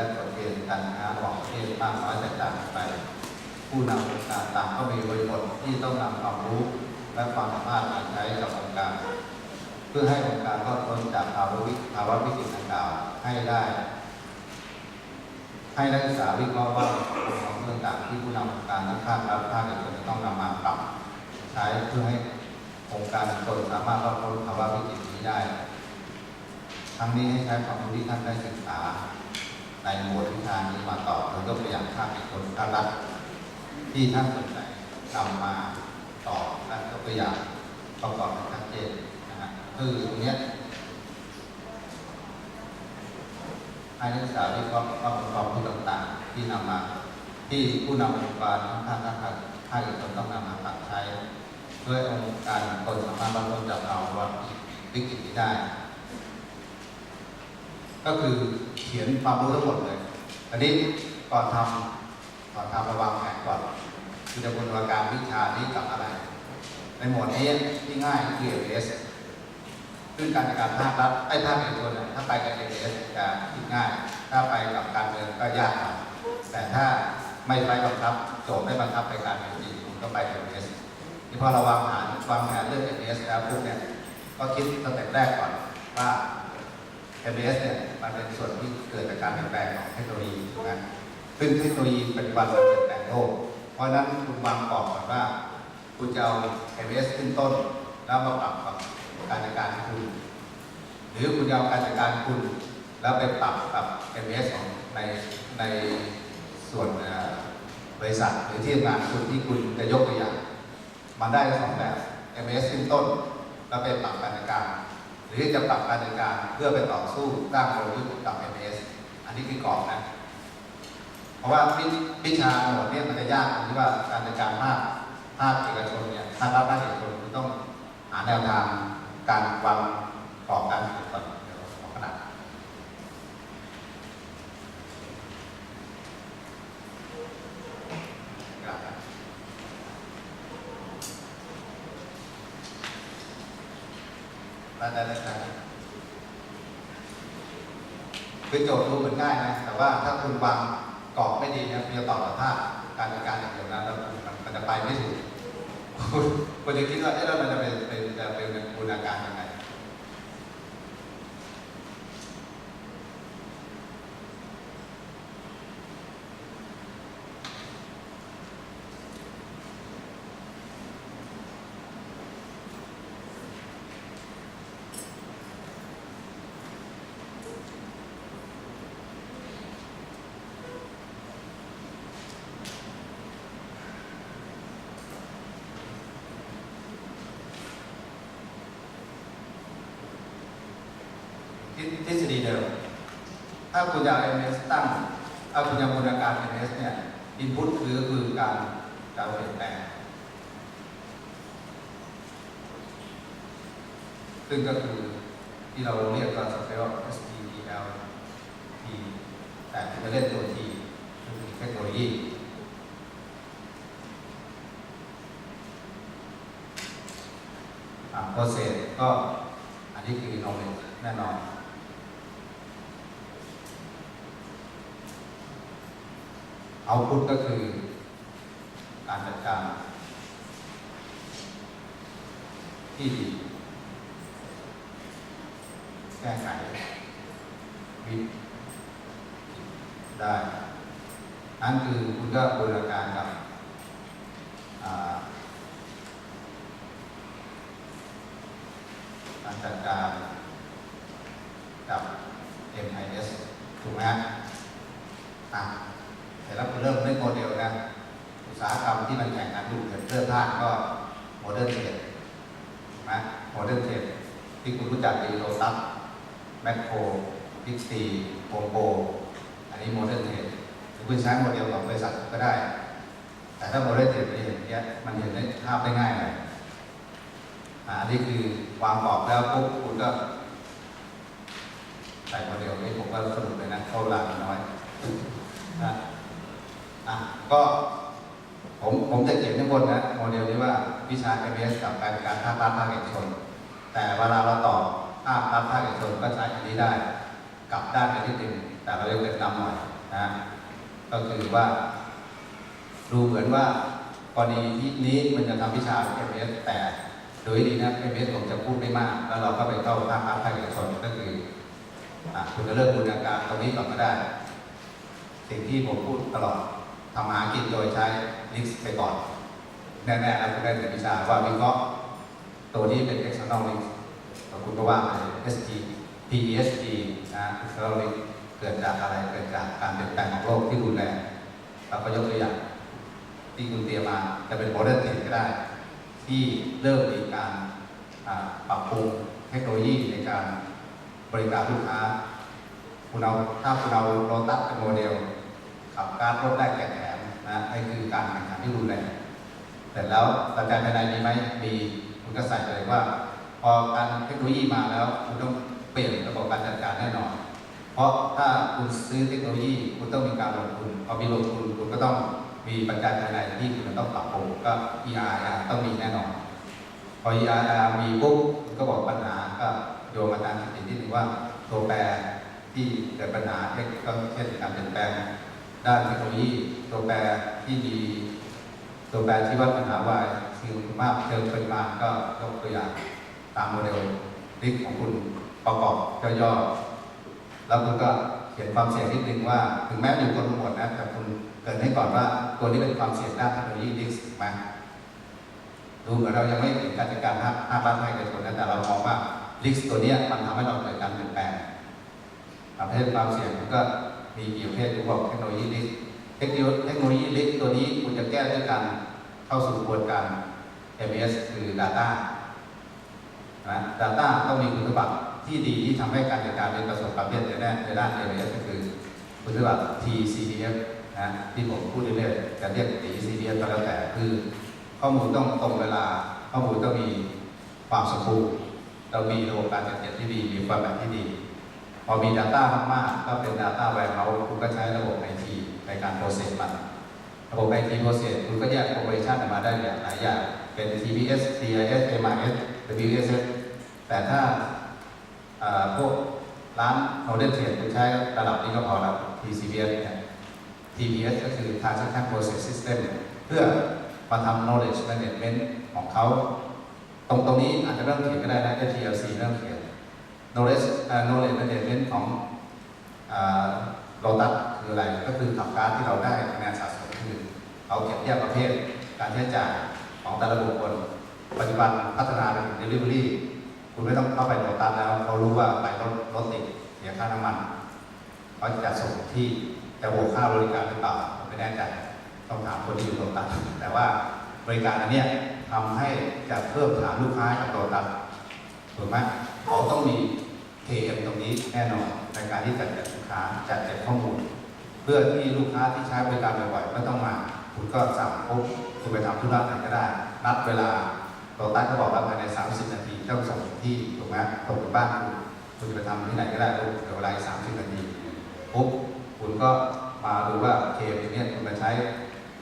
และกฎเกณฑ์การค้าระหว่างประเทศมากน้อยแตกต่างกันไป ผู้นำโครงการต่างก็มีบริบทที่ต้องนำความรู้และความสามารถมาใช้กับองค์การ เพื่อให้องค์การรอดพ้นจากภาวะวิภาวะวิกฤตดังกล่าวให้ได้ ให้นักศึกษาวิเคราะห์ว่าของเรื่องต่างที่ผู้นำองค์การทั้งภาครัฐภาคเอกชนจะต้องนำมาปรับใช้เพื่อให้องค์การตนสามารถรอดพ้นภาวะวิกฤตนี้ได้ ทั้งนี้ให้ใช้ความรู้ที่ท่านได้ศึกษา ในหมวดวิชานี้มาตอบโดยยกตัวอย่างภาคเอกชนภารัฐที่ท่านสนใจนำมาตอบและยกตัวอย่างประกอบให้ชัดเจนนะฮะคือตรงเนี้ยให้นักศึกษาวิเคราะห์ว่าองค์ความรู้ต่างๆ ที่นำมา ที่ผู้นำองค์การทั้งภาครัฐภาคเอกชนต้องนำมาปรับใช้เพื่อองค์การตนสามารถรับมือจากภาวะวิกฤตนี้ได้ ก็คือเขียนความรู้ทั้งหมดเลย อันนี้ก่อนทำก่อนทำระวางแผนก่อนคือจะบูรณาการวิชานี้กับอะไร ในหมวดนี้ที่ง่ายคือ AS ซึ่งการจัดการภาครัฐไอ้ภาคเอกชนเนี่ยถ้าไปกับ AS จะคิดง่าย ถ้าไปกับการเมืองก็ยากแต่ถ้าไม่ไปบังคับโจทย์ไม่บังคับไปการเมืองจริงคุณก็ไป AS ที่พอเราวางแผนวางแผนเรื่อง AS แล้วปุ๊บเนี่ยก็คิดสเต็ปแรกก่อนว่า MBS เนี่ยมันเป็นส่วนที่เกิดจากการเปลี่ยนแปลงของเทคโนโลยีถูกไหมซึ่งเทคโนโลยีปัจจุบันมันเปลี่ยนแปลงโลก เพราะนั้นคุณวางกรอบก่อนว่าคุณจะเอา MBS ขึ้นต้น แล้วมาปรับกับการจัดการคุณ หรือคุณจะเอาการจัดการคุณ แล้วไปปรับกับ MBS ของในในส่วนบริษัทหรือที่ทำงานคุณที่คุณจะยกตัวอย่าง มันได้สองแบบ MBS ขึ้นต้น แล้วไปปรับการจัดการ หรือจะปรับการเดินการเพื่อไปต่อสู้สร้างกลยุทธ์กับ MS อันนี้คือกรอบนะ เพราะว่าวิชาหมวดเนี้มันจะยากตรงที่ว่าการเดินการภาคภาคเอกชนเนี่ยภาครัฐภาคเอกชนคุณต้องหาแนวทางการวางกรอบการดำเนินเดี๋ยวขอขนาดกราบนะ ได้ได้ได้ได้คือโจทย์ดูเหมือนง่ายนะ แต่ว่าถ้าคุณวางกรอบไม่ดีเนี่ยคุณจะตอบกับภาพการจัดการอย่างเดียวนะแล้วมันมันจะไปไม่ถูกคุณคุณจะคิดว่าเอ๊ะแล้วมันจะเป็นเป็นจะเป็นบูรณาการยังไง ทฤทฤษฎีเดิม ถ้าคุณจะเอา MS ตั้งถ้าคุณจะบูรณาการ MS เนี่ย input คือคือการการเปลี่ยนแปลงซึ่งก็คือที่เราเรียกกันสเปร S T E L T แต่คุณจะเล่นตัว T คือเทคโนโลยี อ่า process ก็อันนี้คือ knowledge แน่นอน เอาพุทก็คือการจัดการที่ดี แก้ไขวิธีได้ นั่นคือคุณก็บูรณาการกับอ่า การจัดการกับ MIS ถูกไหมฮะอะแต่แล้วเริ่มเล่นโมเดลนะ อุตสาหกรรมที่มันแข่งกันอยู่เริ่มพลาดก็โมเดิร์นเทรดนะโมเดิร์นเทรดที่คุณรู้จักดีโลตัส แมคโครพิกซีโปโปอันนี้โมเดิร์นเทรดคุณใช้โมเดลของบริษัทก็ได้ แต่ถ้าโมเดิร์นเทรดมันเห็นเนี้ยมันเห็นได้ภาพได้ง่ายเลยอ่าอันนี้คือวางกรอบแล้วปุ๊บคุณก็ใส่โมเดลนี้ผมก็สรุปเลยนะเข้าลาน้อยนะอะก็ผมผมจะเขียนข้างบนนะโมเดลนี้ว่าวิชา MS กับการการภาครัฐภาคเอกชน แต่เวลาเราตอบ ภาครัฐภาคเอกชนก็ใช้อันนี้ได้ กลับด้านไปนิดนึงแต่เราเรียกเป็นนำหน่อยนะก็คือว่า ดูเหมือนว่ากรณีนี้มันจะทำวิชา MS แต่โดยดีนะ MS ผมจะพูดไม่มาก แล้วเราก็ไปเข้าภาครัฐภาคเอกชนก็คือคุณจะเริ่มบูรณาการตรงนี้ก่อนก็ได้ สิ่งที่ผมพูดตลอดทำหากินโดยใช้ลิสต์ไปก่อน แน่ๆแล้วคุณได้เรียนวิชาว่าวิเคราะห์ตัวนี้เป็น external link คุณก็ว่าไป ST PEST นะ external link เกิดจากอะไรเกิดจากการเปลี่ยนแปลงของโลกที่รุนแรงเราก็ยกตัวอย่างที่คุณเตรียมมาจะเป็นโมเดลเทก็ได้ ที่เริ่มมีการปรับปรุงเทคโนโลยีในการบริการลูกค้าคุณเอาถ้าคุณเอาโลตัสเป็นโมเดล ขับการรถแรกแก่แถมนะนี่คือการแข่งขันที่รุนแรงเสร็จแล้วปัจจัยภายในมีไหมมีคุณก็ใส่เลยว่า พอการเทคโนโลยีมาแล้วคุณต้องเปลี่ยนระบบการจัดการแน่นอน เพราะถ้าคุณซื้อเทคโนโลยีคุณต้องมีการลงทุนพอมีลงทุนคุณก็ต้องมีปัจจัยภายในที่คุณต้องปรับปรุงก็ ERR ต้องมีแน่นอน พอ ERR มีปุ๊บก็บอกปัญหาก็โยงมาทางสิ่งที่หนึ่งว่าตัวแปรที่เกิดปัญหาเช่นก็เช่นการเปลี่ยนแปลงด้านเทคโนโลยีตัวแปรที่มีตัวแปรที่วัดปัญหาวายคือมากเชิงปริมาณก็ยกตัวอย่างามโมเดลลิกของคุณประกอบย่อๆแล้วคุณก็เขียนความเสี่ยงนิดนึงว่า ถึงแม้อยู่คนหมดนะแต่คุณเกินให้ก่อนว่าตัวนี้เป็นความเสี่ยงด้านเทคโนโลยีลิกถูกไหมดูเหมือนเรายังไม่เห็นการจัดการภาคภาครัฐภาคเอกชนนแต่เรามองว่าลิสต์ตัวนี้มันทำให้เราเกิดการเปลี่ยนแปลงประเภทความเสี่ยงมันก็มีกี่ประเภทที่บอกเทคโนโลยีลิสต์เทคโนโลยีเทคโนโลยีลิสต์ตัวนี้คุณจะแก้ด้วยการเข้าสู่กระบวนการ MS คือ Data นะ Data ต้องมีคุณสมบัติที่ดีที่ทำให้การจัดการเป็นประสบความสำเร็จในด้านในด้าน MS ก็คือคุณสมบัติ TCDF นะที่ผมพูดเรื่อยๆจะเรียก TCDF ก็แล้วแต่คือ ข้อมูลต้องตรงเวลา ข้อมูลต้องมีความสมบูรณ์เรามีระบบการจัดเก็บที่ดีมีความแบบที่ดี พอมี Data มากๆก็เป็น Data Warehouse คุณก็ใช้ระบบ IT ในการ process มันระบบ IT process คุณก็แยก operation ออกมาได้หลายอย่างเป็น TPS TIS MIS WSS แต่ถ้าเอ่อพวกร้าน Modern Trade คุณใช้ระดับนี้ก็พอแล้ว TCBS เนี่ย TPS ก็คือ Transaction Process System เพื่อมาทำ knowledge management ของเขา ตรงตรงนี้อาจจะไม่ต้องเขียนก็ได้นะ HPLC ไม่ต้องเขียน knowledge knowledge management ของโลตัสคืออะไร ก็คือขับการที่เราได้คะแนนสะสมคือ เราเก็บแยกประเภทการใช้จ่ายของแต่ละบุคคล ปัจจุบันพัฒนาเป็น delivery คุณไม่ต้องเข้าไปโลตัสแล้วเขารู้ว่าไปรถรถติดเสียค่าน้ำมันเขาจะส่งที่จะบวกค่าบริการหรือเปล่าผมไม่แน่ใจต้องถามคนที่อยู่โลตัสแต่ว่าบริการอันเนี้ยทำให้จะเพิ่มฐานลูกค้ากับโลตัสถูกไหมเขาต้องมี KM ตรงนี้แน่นอนในการที่จัดเก็บลูกค้าจัดเก็บข้อมูล เพื่อที่ลูกค้าที่ใช้บริการบ่อยๆไม่ต้องมา คุณก็สั่งปุ๊บคุณไปทำธุระไหนก็ได้ นัดเวลา โลตัสก็บอกว่าภายใน 30 นาทีต้องส่งถึงที่ถูกไหมส่งถึงบ้านคุณคุณจะไปทำที่ไหนก็ได้ปุ๊บเดี๋ยวเวลาอีก30นาทีปุ๊บคุณก็มาดูว่า KM ตรงเนี้ยคุณมาใช้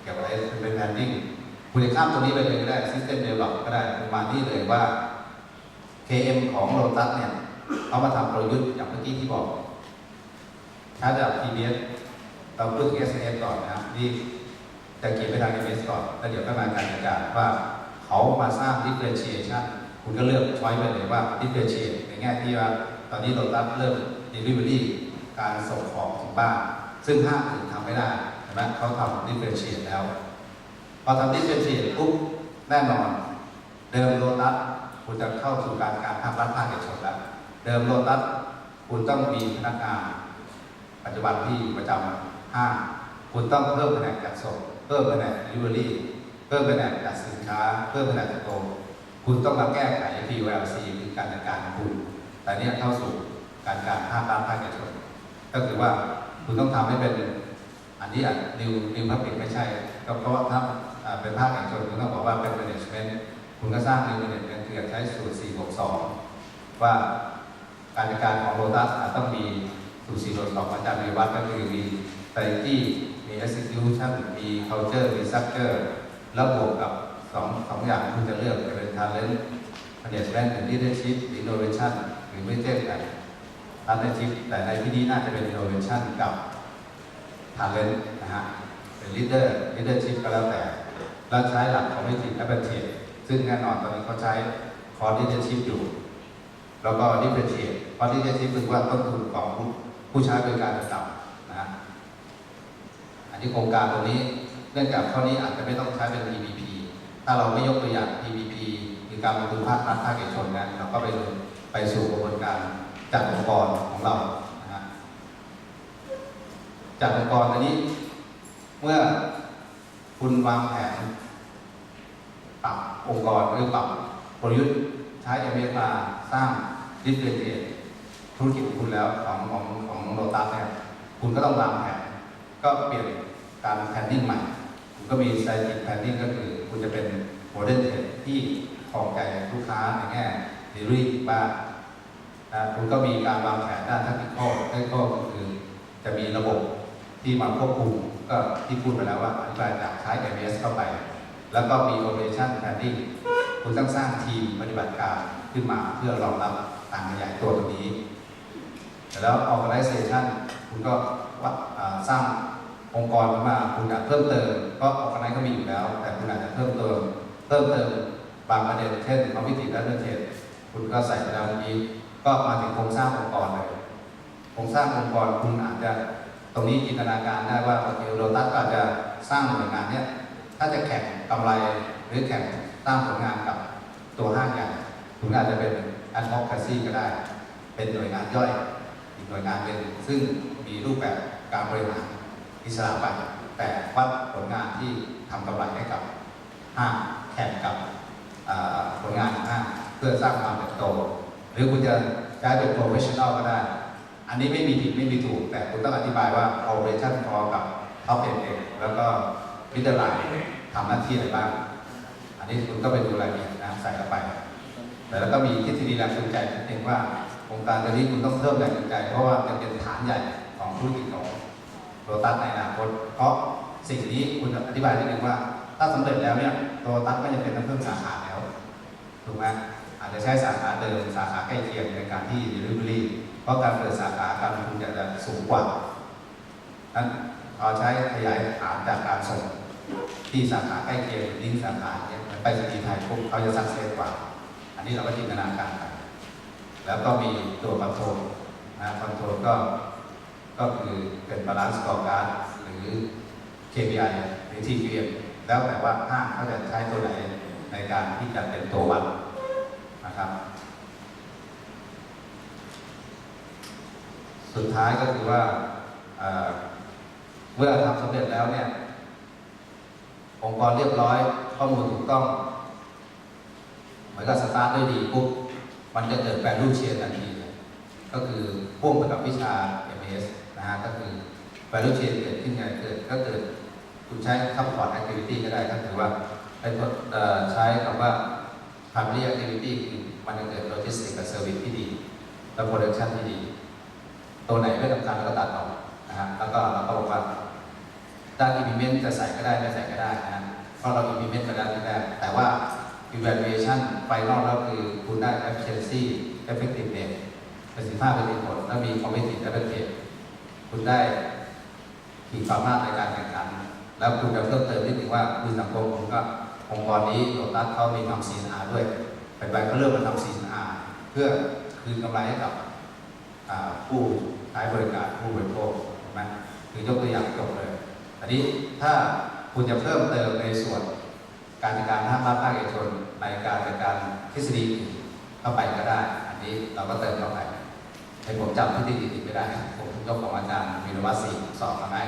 เกี่ยวกับอะไรเป็นแบรนดิ้งคุณจะข้ามตรงนี้ไปเลยก็ได้ System Develop ก็ได้ประมาณนี้เลยว่า KM ของโ o ตัสเนี่ยเขามาทำกลยุทธ์อย่างเมื่อกี้ที่บอกช้จาก TBS เราพูดถึง SNS ก่อนนะครับที่จะเขียนไปทาง TBS ก่อนแล้วเดี๋ยวก็มาการจัดการว่า เขามาสร้าง differentiation คุณก็เลือกช้อยไปเลยว่า differentiate ในแง่ที่ว่าตอนนี้โ o ตัสเริ่ม delivery การส่งของถึงบ้าน ซึ่งห้างอื่นทำไม่ได้เห็นไหมเขาทำ differentiate แล้ว พอทำ differentiate ปุ๊บแน่นอน เดิมโลตัสคุณจะเข้าสู่การการภาครัฐภาคเอกชนแล้ว เดิมโลตัสคุณต้องมีพนักงานปัจจุบันที่ประจำห้างคุณต้องเพิ่มแผนกจัดส่งเพิ่มแผนก delivery เพิ่มแผนกจัดสินค้า เพิ่มแผนกจัดโตคุณต้องมาแก้ไข POLC คือการจัดการของคุณ แต่เนี่ยเข้าสู่การการภาครัฐภาคเอกชนก็คือว่าคุณต้องทำให้เป็นอันนี้อะนิวนิวพับลิกไม่ใช่ก็เพราะว่าถ้าเป็นภาคเอกชนคุณต้องบอกว่าเป็น management คุณก็สร้างนิว management คือใช้สูตร4บวก2ว่าการจัดการของโลตัสต้องมีสูตร4บวก2อาจารย์มีวัดก็คือมี strategy มี execution มี culture มี structure แล้วบวกกับสองสองอย่างคุณจะเลือกจะเป็น talent management หรือ leadership หรือ innovation หรือไม่เช่นกัน partnership แต่ในที่นี้น่าจะเป็น innovation กับ talent นะฮะเป็น leader leadership ก็แล้วแต่แล้วใช้หลักของวิธี advantage ซึ่งแน่นอนตอนนี้เขาใช้ core leadership อยู่ แล้วก็ differentiate core leadership คือว่าต้นทุนของผู้ผู้ใช้บริการจะต่ำนะฮะอันนี้โครงการตรงนี้ เนื่องจากข้อนี้อาจจะไม่ต้องใช้เป็น PPP ถ้าเราไม่ยกตัวอย่าง PPP คือการลงทุนภาครัฐภาคเอกชนนะเราก็ไปไปสู่กระบวนการจัดองค์กรของเรานะฮะจัดองค์กรอันนี้ เมื่อคุณวางแผนปรับองค์กรหรือปรับกลยุทธ์ใช้ m อเมาสร้าง differentiate ธุรกิจของคุณแล้วของของของโลตัสเนี่ยคุณก็ต้องวางแผนก็เปลี่ยนการแพนดิ้งใหม่ ก็มี strategic planning ก็คือคุณจะเป็น modern trade ที่ครองใจลูกค้าในแง่ delivery บ้างนะคุณก็มีการวางแผนด้าน technical technical ก็คือจะมีระบบที่มาควบคุมก็ที่พูดไปแล้วว่าอธิบายจากใช้ MS เข้าไป แล้วก็มี operation planning คุณต้องสร้างทีมปฏิบัติการขึ้นมาเพื่อรองรับการขยายตัวตรงนี้ แล้ว organization คุณก็ว่าสร้าง องค์กรมาคุณอยากเพิ่มเติมก็ organize ก็มีอยู่แล้ว แต่คุณอาจจะเพิ่มเติม เพิ่มเติมบางประเด็นเช่นความวิถีและเรื่องเทศคุณก็ใส่ไปแล้วเมื่อกี้ก็มาถึงโครงสร้างองค์กรเลยโครงสร้างองค์กรคุณอาจจะตรงนี้จินตนาการได้ว่าโอเคโรตัสก็อาจจะสร้างหน่วยงานเนี้ยถ้าจะแข่งกำไรหรือแข่งสร้างผลงานกับตัวห้างใหญ่คุณอาจจะเป็น ad hoc c a s y ก็ได้ เป็นหน่วยงานย่อย อีกหน่วยงานหนึ่งซึ่งมีรูปแบบการบริหาร อิสระไปแต่วัดผลงานที่ทำกำไรให้กับห้างแข่งกับผลงานของห้างเพื่อสร้างความเติบโต หรือคุณจะใช้เป็น professional ก็ได้ อันนี้ไม่มีผิดไม่มีถูก แต่คุณต้องอธิบายว่า operation พอกับ top end เองแล้วก็ middle line ทำหน้าที่อะไรบ้าง อันนี้คุณก็ไปดูรายละเอียดนะใส่เข้าไป แต่แล้วก็มีทฤษฎีแรงจูงใจนิดนึงว่าโครงการตัวนี้คุณต้องเพิ่มแรงจูงใจ เพราะว่ามันเป็นฐานใหญ่ของธุรกิจของ โรตัสในอนาคต เพราะสิ่งนี้คุณอธิบายนิดนึงว่า ถ้าสำเร็จแล้วเนี่ยโรตัสก็จะเป็นต้องเพิ่มสาขาแล้วถูกไหมอาจจะใช้สาขาเดิมสาขาใกล้เคียงในการที่ delivery เพราะการเปิดสาขาการลงทุนจะจะสูงกว่านั้นเราใช้ขยายฐานจากการส่งที่สาขาใกล้เคียงลิงสาขาเนี่ยไปสตีไทยปุ๊บเขาจะสักเซสกว่า อันนี้เราก็จินตนาการไปแล้วก็มีตัวคอนโทรลนะคอนโทรลก็ ก็คือเป็นบาลานซ์กอการ์ดหรือ KPI หรือ TQM แล้วแต่ว่าห้างเขาจะใช้ตัวไหนในการที่จะเป็นตัววัดนะครับ สุดท้ายก็คือว่าเมื่อทำสำเร็จแล้วเนี่ย องค์กรเรียบร้อยข้อมูลถูกต้องเหมือนกับสตาร์ทด้วยดีปุ๊บมันจะเกิดแ a ลู e เชียร์ทันที ก็คือพ่วงไปกับวิชา MS นะฮะก็คือ value chain เกิดขึ้นไงเกิดก็เกิดคุณใช้ support activity ก็ได้ก็ถือว่าเป็นเอ่อใช้คำว่า primary activity คือมันจะเกิด logistics กับ service ที่ดี และ production ที่ดี ตัวไหนไม่สำคัญเราก็ตัดออกนะฮะแล้วก็เราก็บอกว่าด้าน implement จะใส่ก็ได้ไม่ใส่ก็ได้นะฮะเพราะเรา implement ไปแล้วที่แรกแต่ว่า evaluation final แล้วคือคุณได้ efficiency effectiveness ประสิทธิภาพเป็นผลและมี competitive advantage คุณได้ขีดความสามารถในการแข่งขัน แล้วคุณจะเพิ่มเติมนิดนึงว่าคือสังคมผมก็องค์กรนี้โลตัสเขามีทำ CSR ด้วยไปไปเขาเริ่มมาทำ CSR เพื่อคืนกำไรให้กับผู้ใช้บริการผู้บริโภคเห็นไหมคือยกตัวอย่างจบเลย อันนี้ถ้าคุณจะเพิ่มเติมในส่วนการจัดการภาคภาคเอกชนในการจัดการทฤษฎีเข้าไปก็ได้ อันนี้เราก็เติมเข้าไปให้ผมจำทฤษฎีอื่นไม่ได้ผม ยกของอาจารย์วิรวัตรศรีสอบมาได้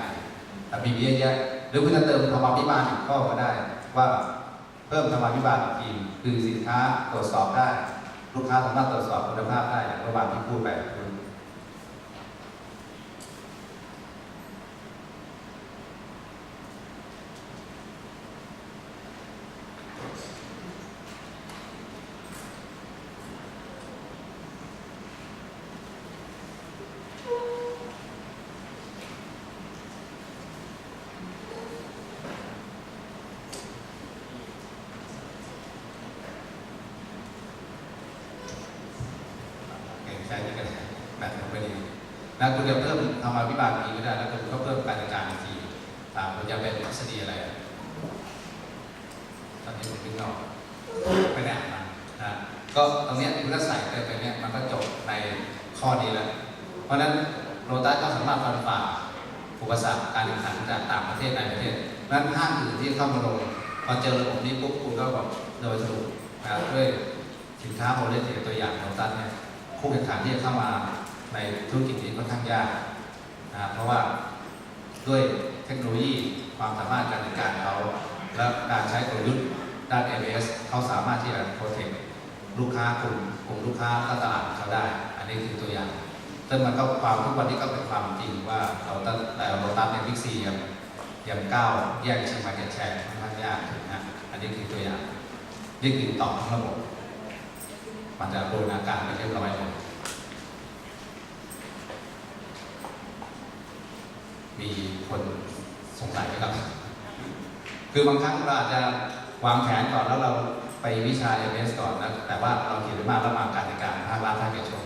แต่มีเยอะแยะหรือคุณจะเติมธรรมาภิบาลอีกข้อก็ได้ ว่าเพิ่มธรรมาภิบาลอีกทีคือสินค้าตรวจสอบได้ ลูกค้าสามารถตรวจสอบคุณภาพได้อย่างเมื่อวานที่พูดไป นะคุณจะเพิ่มธรรมาภิบาลอีกก็ได้แล้วคุณก็เพิ่มการจัดการอีกทีตามคุณจะเป็นทฤษฎีอะไรตอนนี้ผมคิดไม่ออกไม่ได้อ่านมานะก็ตรงเนี้ยคุณก็ใส่ไปไปเนี้ยมันก็จบในข้อนี้แล้ว เพราะฉะนั้นโรตัสก็สามารถฟันฝ่าอุปสรรคการแข่งขันจากต่างประเทศในประเทศเพราะฉะนั้นห้างอื่นที่เข้ามาลงพอเจอระบบนี้ปุ๊บคุณก็แบบโดยสรุปนะด้วยสินค้าโมเลกุลตัวอย่างโรตัสเนี่ยคู่แข่งขันที่เข้ามา ในธุรกิจนี้ค่อนข้างยากนะเพราะว่าด้วยเทคโนโลยีความสามารถการจัดการเขาและการใช้กลยุทธ์ด้าน ABS เขาสามารถที่จะโปรเทคลูกค้ากลุ่มกลุ่มลูกค้าและตลาดเขาได้ อันนี้คือตัวอย่างซึ่งมันก็ความทุกวันนี้ก็เป็นความจริงว่าเราตั้งแต่เราตั้งในบิ๊กซียังยังก้าวแยกชิงมาเก็ตแชร์ค่อนข้างยากนะอันนี้คือตัวอย่างนี่คือตอบทั้งระบบมันจะโดนอาการไปเรียบร้อยเลย มีคนสงสัยไหมครับ คือบางครั้งเราอาจจะวางแผนก่อนแล้วเราไปวิชา MS ก่อนนะแต่ว่าเราเขียนไปมากแล้วมาการการภาครัฐภาคเอกชน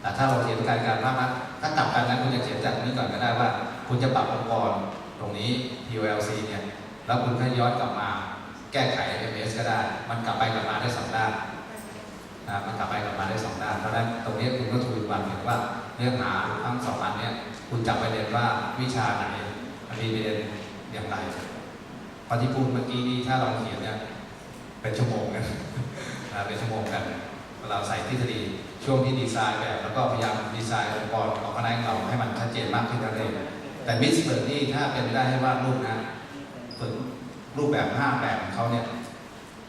แต่ถ้าเราเขียนการการภาครัฐถ้ากลับกันนั้นคุณจะเขียนจากนี้ก่อนก็ได้ว่า คุณจะปรับองค์กรตรงนี้ POLC เนี่ยแล้วคุณก็ย้อนกลับมาแก้ไข MS ก็ได้ มันกลับไปกลับมาได้สองด้านนะมันกลับไปกลับมาได้สองด้าน เพราะฉะนั้นตรงนี้คุณก็ทูลวันเห็นว่า เนื้อหาทั้งสองอันนี้คุณจับไปเรียนว่าวิชาไหนมันมีประเด็นอย่างไรพอที่พูดเมื่อกี้นี้ถ้าเราเขียนเนี่ยเป็นชั่วโมงนะนเป็นชั่วโมงกันเราใส่ทฤษฎีช่วงที่ดีไซน์แบบแล้วก็พยายามดีไซน์องค์กรของคณะของเราให้มันชัดเจนมากขึ้นนั่นเองแต่มิสเบิร์ดนี่ถ้าเป็นไปได้ให้วาดรูปนะฝึกรูปแบบห้าแบบของเขาเนี่ย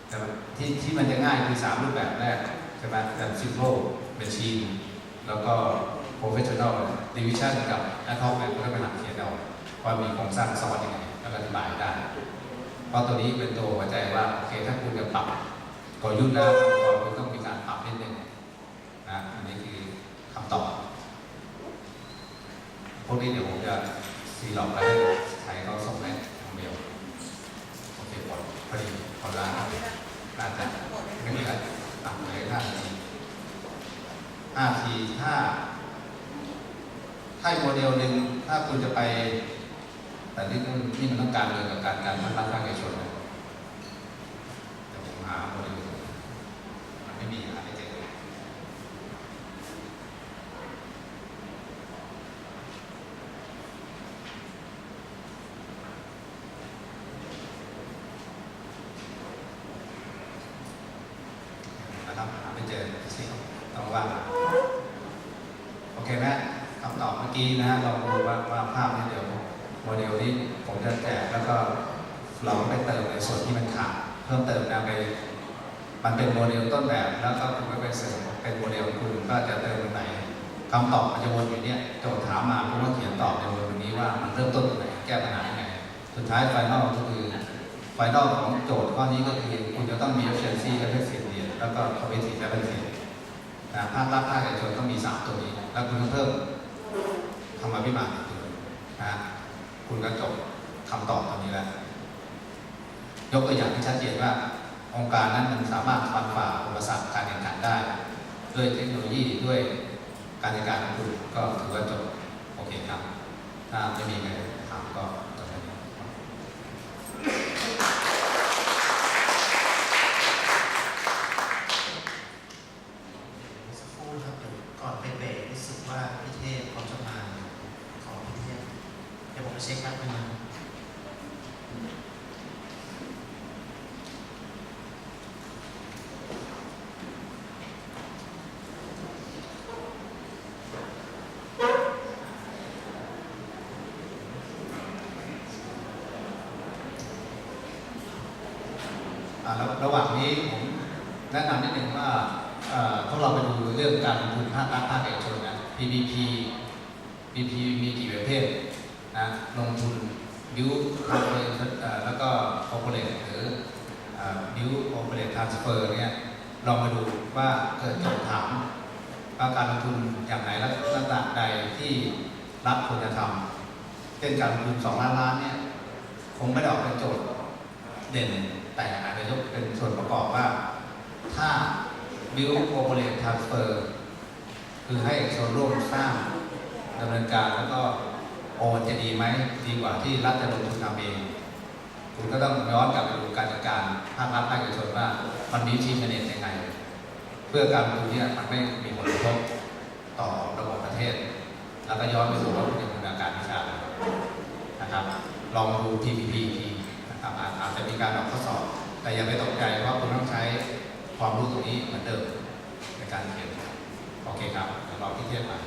แต่ที่ที่มันจะง่ายคือสามรูปแบบแรกใช่ไหมแบบ simple machine แล้วก็ professional division กับ ad hoc แบบก็ต้องไปหาเขียนเอาว่ามีโครงสร้างซ้อนยังไงแล้วก็อธิบายได้ เพราะตัวนี้เป็นตัวหัวใจว่าโอเคถ้าคุณจะปรับกลยุทธ์แล้วอคุณต้องมีการปรับนิดนึงนะอันนี้คือคำตอบพวกนี้เดี๋ยวผมจะซีหลอกแล้วให้ใครเขาส่งให้ทางเดียวโอเคหมดพอดีพอลาน่าจะไม่มีอะไรตัดเลยห้านทีห้านาทีถ้า ให้โมเดลหนึ่งถ้าคุณจะไป แต่นี่นี่มันต้องการเงินกับการการพัฒนาภาคเอกชนนะเดี๋ยวผมหาโมเดลมันไม่มีหาไม่เจอนะครับหาไม่เจอสิต้องว่ามาโอเคไหมคำตอบเมื่อกี้นะเราดูว่าว่าภาพนี้เดี๋ยวโมเดลนี้ผมจะแจกแล้วก็เราไปเติมในส่วนที่มันขาดเพิ่มเติมนะไปมันเป็นโมเดลต้นแบบแล้วก็คุณก็ไปเสริมเป็นโมเดลคุณก็จะเติมตรงไหนคำตอบมันจะวนอยู่เนี่ยโจทย์ถามมาคุณก็เขียนตอบในโมเดลนี้ว่ามันเริ่มต้นตรงไหนแก้ปัญหายังไงสุดท้ายไฟนอลก็คือไฟนอลของโจทย์ข้อนี้ก็คือคุณจะต้องมี efficiency และ effectiveness แล้วก็ competitive และ benefit นภาครัฐภาคเอกชนต้องมีสามตัวนี้ แล้วคุณต้องเพิ่ม คำอภิบาลอีกตัวหนึ่งนะคุณก็จบคำตอบตรงนี้แล้วยกตัวอย่างที่ชัดเจนว่า องค์การนั้นมันสามารถฟันฝ่าอุปสรรคการแข่งขันได้ ด้วยเทคโนโลยีด้วยการจัดการของคุณก็ถือว่าจบโอเคครับ ถ้าไม่มีอะไรถามก็จบแค่นี้ สักครู่ครับเดี๋ยวก่อนไปเบรกรู้สึกว่าพี่เทพเขาจะมาขอพี่เทพเดี๋ยวผมไปเช็คแป๊บนึงนะ อ่าแล้ว ระหว่างนี้ผมแนะนำนิดหนึ่งว่าพวกเราไปดูเรื่องการลงทุนภาครัฐภาคเอกชนนะ PPP PPP มีกี่ประเภทนะลงทุนบิวคอร์ปอเรทแล้วก็คอร์ปอเรทหรือบิวคอร์ปอเรททรานสเฟอร์เนี่ยลองมาดูว่าเกิดโจทย์ถามว่าการลงทุนอย่างไหนและลักษณะใดที่รัฐควรจะทำเช่นการลงทุน2ล้านล้านเนี่ยคงไม่ได้ออกเป็นโจทย์เด่น แต่อาจจะยกเป็นส่วนประกอบว่า ถ้า build corporate transfer คือให้เอกชนร่วมสร้างดำเนินการแล้วก็โอนจะดีไหมดีกว่าที่รัฐจะลงทุนทำเอง คุณก็ต้องย้อนกลับไปดูการจัดการภาครัฐภาคเอกชนว่ามันมีทีมเนตยังไง เพื่อการลงทุนเนี่ยมันไม่มีผลกระทบต่อระบบประเทศ แล้วก็ย้อนไปสู่ว่าคุณจะดำเนินการวิชานะครับ ลองดู PPP จะมีการออกข้อสอบ แต่อย่าไปตกใจเพราะคุณต้องใช้ความรู้ตรงนี้เหมือนเดิมในการเขียนโอเคครับเดี๋ยวรอพี่เทียบมา